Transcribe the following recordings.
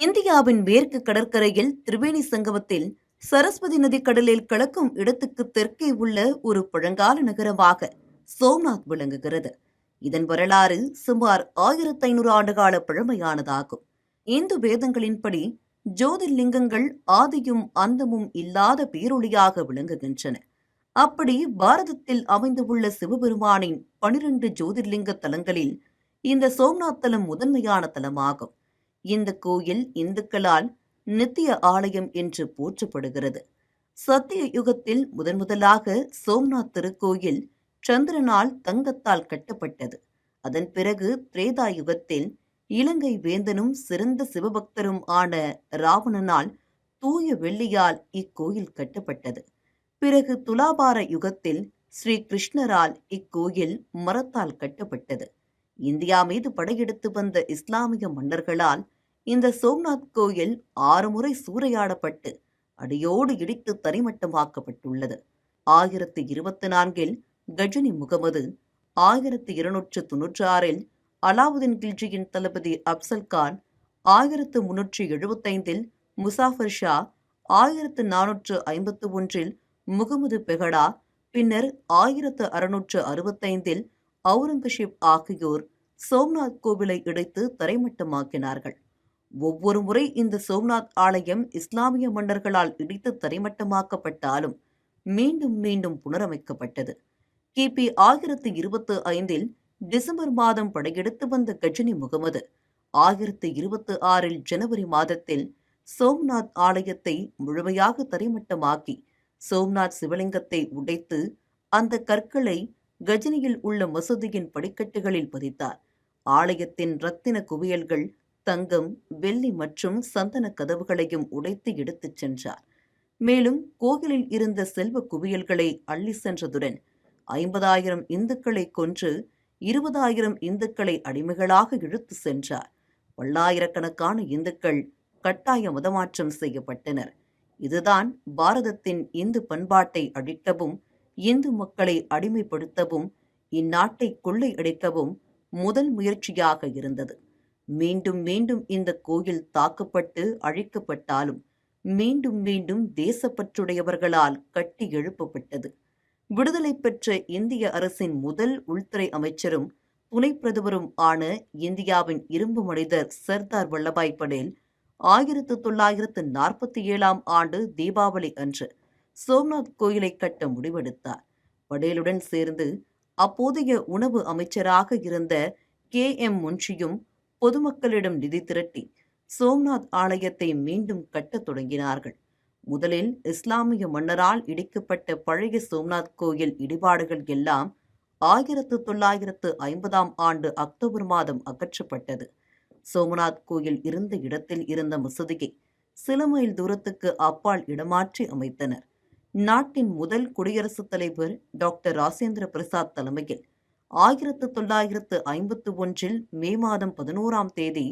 இந்தியாவின் மேற்கு கடற்கரையில் திரிவேணி சங்கமத்தில் சரஸ்வதி நதி கடலில் கலக்கும் இடத்துக்கு தெற்கே உள்ள ஒரு பழங்கால நகரமாக சோம்நாத் விளங்குகிறது. இதன் வரலாறு சுமார் ஆயிரத்தி ஐநூறு ஆண்டுகால பழமையானதாகும். இந்து வேதங்களின்படி ஜோதிர்லிங்கங்கள் ஆதியும் அந்தமும் இல்லாத பேரொளியாக விளங்குகின்றன. அப்படி பாரதத்தில் அமைந்துள்ள சிவபெருமானின் பனிரெண்டு ஜோதிர்லிங்க தலங்களில் இந்த சோம்நாத் தலம் முதன்மையான தலமாகும். இந்த கோயில் இந்துக்களால் நித்திய ஆலயம் என்று போற்றப்படுகிறது. சத்திய யுகத்தில் முதன்முதலாக சோம்நாத் திருக்கோயில் சந்திரனால் தங்கத்தால் கட்டப்பட்டது. அதன் பிறகு திரேதா யுகத்தில் இலங்கை வேந்தனும் சிறந்த சிவபக்தரும் ஆன ராவணனால் தூய வெள்ளியால் இக்கோயில் கட்டப்பட்டது. பிறகு துலாபார யுகத்தில் ஸ்ரீ கிருஷ்ணரால் இக்கோயில் மரத்தால் கட்டப்பட்டது. இந்தியா மீது படையெடுத்து வந்த இஸ்லாமிய மன்னர்களால் இந்த சோம்நாத் கோயில் ஆறு முறை சூறையாடப்பட்டு அடியோடு இடித்து தரிமட்டமாக்கப்பட்டுள்ளது ஆயிரத்தி இருபத்தி நான்கில் கஜினி முகமது ஆயிரத்தி இருநூற்று தொன்னூற்றி ஆறில் அலாவுதீன் கில்ஜியின் தளபதி அப்சல் கான் ஆயிரத்து முன்னூற்றி எழுபத்தைந்தில் முசாஃபர் ஷா ஆயிரத்து நானூற்று ஐம்பத்து ஒன்றில் முகமது பெகடா பின்னர் ஆயிரத்து அறுநூற்று அறுபத்தைந்தில் அவுரங்கசீப் ஆகியோர் சோம்நாத் கோவிலை இடைத்து தரைமட்டமாக்கினார்கள். ஒவ்வொரு முறை இந்த சோம்நாத் ஆலயம் இஸ்லாமிய மன்னர்களால் இடித்து தரைமட்டமாக்கப்பட்டாலும் மீண்டும் மீண்டும் புனரமைக்கப்பட்டது. கிபி ஆயிரத்தி இருபத்தி ஐந்தில் டிசம்பர் மாதம் படையெடுத்து வந்த கஜினி முகமது ஆயிரத்தி இருபத்தி ஆறில் ஜனவரி மாதத்தில் சோம்நாத் ஆலயத்தை முழுமையாக தரைமட்டமாக்கி சோம்நாத் சிவலிங்கத்தை உடைத்து அந்த கற்களை கஜினியில் உள்ள மசூதியின் படிக்கட்டுகளில் பதித்தார். ஆலயத்தின் ரத்தின குவியல்கள் தங்கம் வெள்ளி மற்றும் சந்தன கதவுகளையும் உடைத்து எடுத்துச் சென்றார். மேலும் கோயிலில் இருந்த செல்வ குவியல்களை அள்ளி சென்றதுடன் ஐம்பதாயிரம் இந்துக்களை கொன்று இருபதாயிரம் இந்துக்களை அடிமைகளாக இழுத்து சென்றார். பல்லாயிரக்கணக்கான இந்துக்கள் கட்டாய மதமாற்றம் செய்யப்பட்டனர். இதுதான் பாரதத்தின் இந்து பண்பாட்டை அழிக்கவும் இந்து மக்களை அடிமைப்படுத்தவும் இந்நாட்டை கொள்ளையடிக்கவும் முதல் முயற்சியாக இருந்தது. மீண்டும் மீண்டும் இந்த கோயில் தாக்கப்பட்டு அழிக்கப்பட்டாலும் மீண்டும் மீண்டும் தேசப்பற்றுடையவர்களால் கட்டி எழுப்பப்பட்டது. விடுதலை பெற்ற இந்திய அரசின் முதல் உள்துறை அமைச்சரும் துணை பிரதமரும் ஆன இந்தியாவின் இரும்பு மனிதர் சர்தார் வல்லபாய் படேல் ஆயிரத்து தொள்ளாயிரத்து நாற்பத்தி ஏழாம் ஆண்டு தீபாவளி அன்று சோம்நாத் கோயிலை கட்ட முடிவெடுத்தார். படேலுடன் சேர்ந்து அப்போதைய உணவு அமைச்சராக இருந்த கே. எம். முன்ஷியும் பொதுமக்களிடம் நிதி திரட்டி சோம்நாத் ஆலயத்தை மீண்டும் கட்டத் தொடங்கினார்கள். முதலில் இஸ்லாமிய மன்னரால் இடிக்கப்பட்ட பழைய சோம்நாத் கோயில் இடிபாடுகள் எல்லாம் ஆயிரத்து தொள்ளாயிரத்து ஐம்பதாம் ஆண்டு அக்டோபர் மாதம் அகற்றப்பட்டது. சோமநாத் கோயில் இருந்த இடத்தில் இருந்த மசூதியை சில மைல் தூரத்துக்கு அப்பால் இடமாற்றி அமைத்தனர். நாட்டின் முதல் குடியரசுத் தலைவர் டாக்டர் ராசேந்திர பிரசாத் தலைமையில் ஆயிரத்து தொள்ளாயிரத்து ஐம்பத்து ஒன்றில் மே மாதம் பதினோராம் தேதி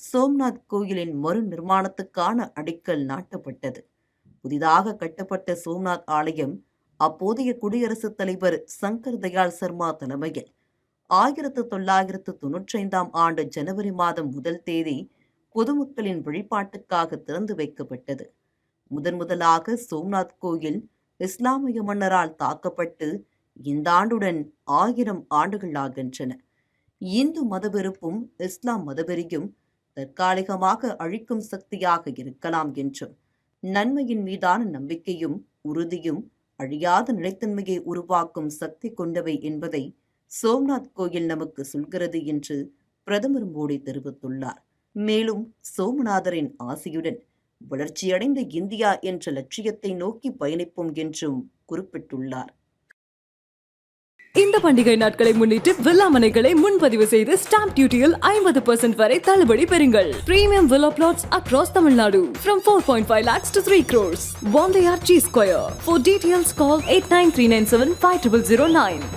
சோம்நாத் கோயிலின் மறு நிர்மாணத்துக்கான அடிக்கல் நாட்டப்பட்டது. புதிதாக கட்டப்பட்ட சோம்நாத் ஆலயம் அப்போதைய குடியரசுத் தலைவர் சங்கர் தயாள் சர்மா தலைமையில் ஆயிரத்து தொள்ளாயிரத்து தொன்னூற்றி ஐந்தாம் ஆண்டு ஜனவரி மாதம் முதல் தேதி பொதுமக்களின் வழிபாட்டுக்காக திறந்து வைக்கப்பட்டது. முதன் முதலாக சோம்நாத் கோயில் இஸ்லாமிய மன்னரால் தாக்கப்பட்டு இந்த ஆண்டுடன் ஆயிரம் ஆண்டுகள் ஆகின்றன. இந்து மதவெறுப்பும் இஸ்லாம் மதவெறியும் தற்காலிகமாக அழிக்கும் சக்தியாக இருக்கலாம் என்றும் நன்மையின் மீதான நம்பிக்கையும் உறுதியும் அழியாத நிலைத்தன்மையை உருவாக்கும் சக்தி கொண்டவை என்பதை சோம்நாத் கோயில் நமக்கு சொல்கிறது என்று பிரதமர் மோடி தெரிவித்துள்ளார். மேலும் சோமநாதரின் ஆசையுடன் வளர்ச்சியடைந்த இந்தியா என்ற லட்சியத்தை நோக்கி பயணிப்போம் என்றும் குறிப்பிட்டுள்ளார். இந்த பண்டிகை நாட்களை முன்னிட்டு வில்லா மனைகளை முன்பதிவு செய்து ஸ்டாம்ப் டியூட்டியில் ஐம்பது பெர்சென்ட் வரை தள்ளுபடி பெறுங்கள். Premium villa plots across Tamil Nadu from four point five lakhs to three crores வாந்தையார் G square for details call eight nine three nine seven five triple zero nine